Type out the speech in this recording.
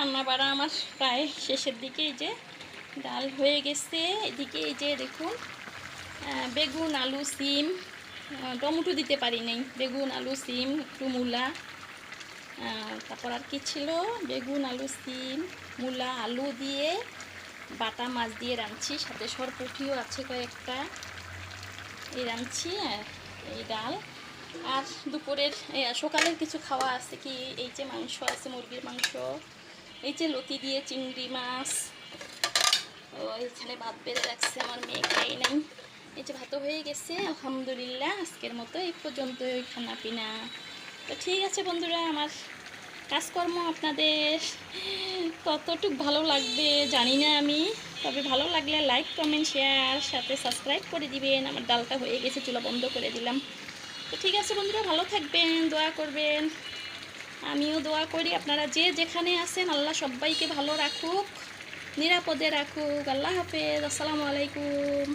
রান্না বাড়া আমার প্রায় শেষের দিকে এই যে ডাল হয়ে গেছে। এদিকে এই যে দেখুন বেগুন, আলু, সিম টমেটো দিতে পারি নাই। বেগুন, আলু, সিম, একটু মূলা তারপর আর কি ছিল? বেগুন, আলু, সিম, মূলা, আলু দিয়ে বাটা মাছ দিয়ে রাঁধছি। সাথে সরপুটিও আছে কয়েকটা। এই রাঁধছি এই ডাল। আর দুপুরের সকালের কিছু খাওয়া আছে কি? এই যে মাংস আছে, মুরগির মাংস। এই যে লতি দিয়ে চিংড়ি মাছ। ও এখানে ভাত বেড়ে রাখছে আমার মেয়ে খাই নাই। এই যে ভাতও হয়ে গেছে, আলহামদুলিল্লাহ, আজকের মতো এই পর্যন্ত খানা পিনা তো ঠিক আছে বন্ধুরা, আমার কাজকর্ম আপনাদের কতটুক ভালো লাগবে জানি না আমি। তবে ভালো লাগলে লাইক কমেন্ট শেয়ার সাথে সাবস্ক্রাইব করে দিবেন। আমার ডালটা হয়ে গেছে, চুলা বন্ধ করে দিলাম। তো ঠিক আছে বন্ধুরা, ভালো থাকবেন, দোয়া করবেন। আমিও দোয়া করি আপনারা যে যেখানে আছেন, আল্লাহ সবাইকে ভালো রাখুক, নিরাপদে রাখুক। আল্লাহ হাফেজ, আসসালামু আলাইকুম।